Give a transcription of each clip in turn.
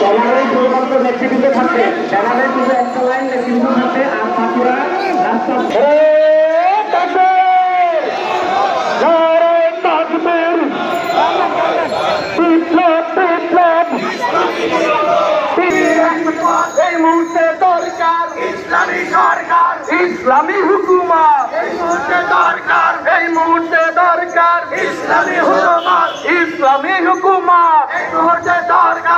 ব্যানারে শুধুমাত্র নেতৃবৃন্দ থাকবে। ব্যানারে শুধু একটা লাইন নেতৃবৃন্দ থাকবে আর বাকিরা রাস্তা। এই মুহূর্তে দরকার ইসলামী সরকার। ইসলামী হুকুমত। এই মুহূর্তে দরকার। এই মুহূর্তে দরকার ইসলামী হুকুমত। ইসলামী হুকুমত। এই মুহূর্তে দরকার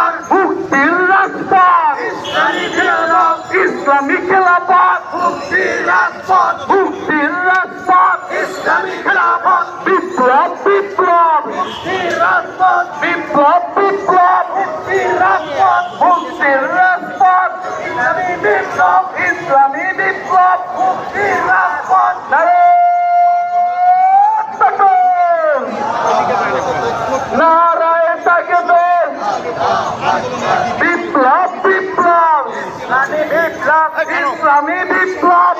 বিপ্লব বিপ্লব। বিপ্লব বিপ্লব। মুক্তির রাজপথ ইসলামী বিপ্লব। ইসলামী বিপ্লব মুক্তির রাজপথ বিপ্লব বিপ্লব। ইসলামী বিপ্লব।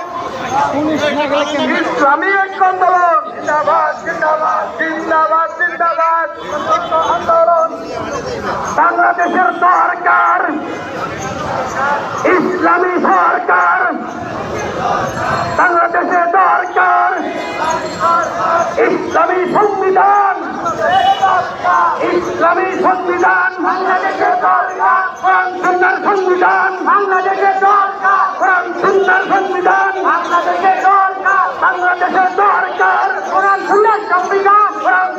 ইসলামী আন্দোলন জিন্দাবাদ জিন্দাবাদ জিন্দাবাদ জিন্দাবাদ। আন্দোলন বাংলাদেশের সরকার, ইসলামী সরকার, বাংলাদেশের দরকার ইসলামী সংবিধান ইসলামী সংবিধান, বাংলাদেশের দরকার সুন্নাহর সংবিধান, বাংলাদেশের দরকার সুন্নাহর সংবিধান, বাংলাদেশের দরকার বাংলাদেশের সুন্নাহর সংবিধান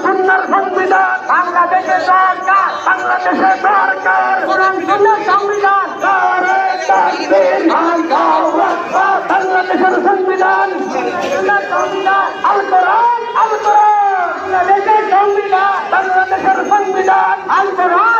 সুন্দর সংবিধান, বাংলাদেশের সরকার বাংলাদেশের সরকার। সুন্দর সংবিধান। বাংলাদেশের সংবিধান। সংবিধান। আল কোরআন আল কোরআন। বাংলাদেশের সংবিধান। বাংলাদেশের সংবিধান। আল কোরআন।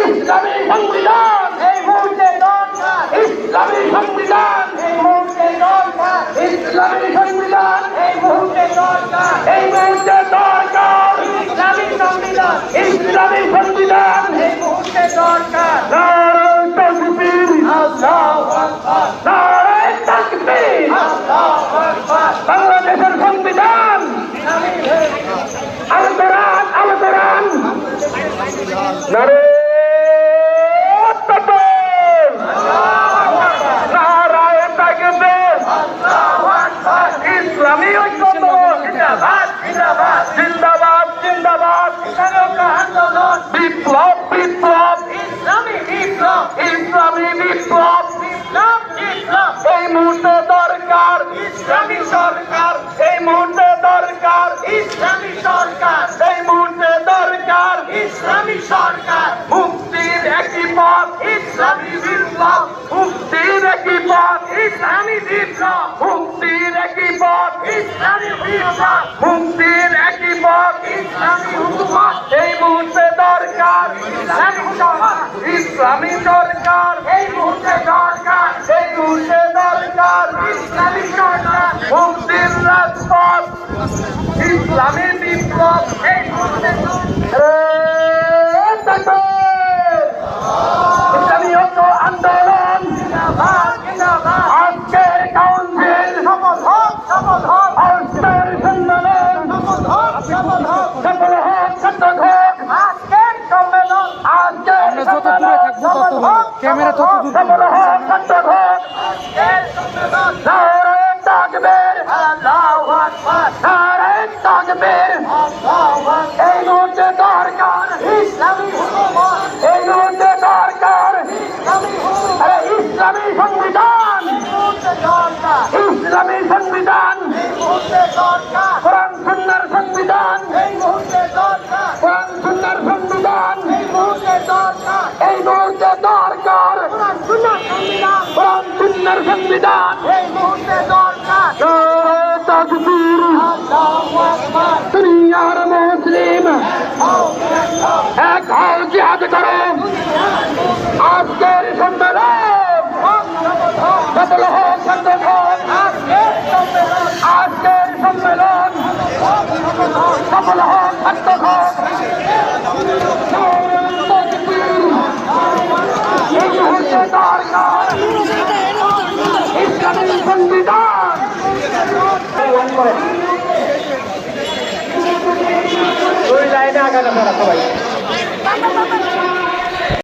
ইসলামী সংবিধান এই মুহূর্তে দরকার। ইসলামী সংবিধান। এই মুহূর্তে দরকার এই মুহূর্তে দরকার ইসলামী সংবিধান। ইসলামী সংবিধান এই মুহূর্তে দরকার নারায়ণ তাকবীর আল্লাহু আকবার নারায়ণ তাকবীর আল্লাহু আকবার বাংলাদেশের সংবিধান আল কোরআন আল কোরআন নারে তাকবীর নারায়ণ তাকবীর ইসলামী ঐক্য আন্দোলন জিন্দাবাদ জিন্দাবাদ জিন্দাবাদ। আন্দোলন বিপ্লব বিপ্লব। ইসলামী বিপ্লব। ইসলামী বিপ্লব। ইসলাম বিপ্লব। এই মুহূর্তে দরকার। ইসলামী সরকার। এই মুহূর্তে দরকার। ইসলামী সরকার। এই মুহূর্তে দরকার। ইসলামী সরকার। মুক্তির একটি পথ এই মুহূর্তে দরকার ইসলামী দরকার, এই মুহূর্তে দরকার। এই মুহূর্তে দরকার ইসলামী সরকার। মুক্তির রাজপথ, ইসলামী বিপ্লব। এই মুহূর্তে আমরা যত দূরে থাকব তত ভালো। ক্যামেরা তত দূর সফল সংবিধান। নারায়ে তাকবীর। দুনিয়ার মুসলিম। এক হও জিহাদ করো। আজকের সম্মেলন। হোক আজকের সম্মেলন। সফল হোক সফল হোক এই মুহূর্তে দরকার। ইসলামী সংবিধান লাইন আগানো করা সবাই।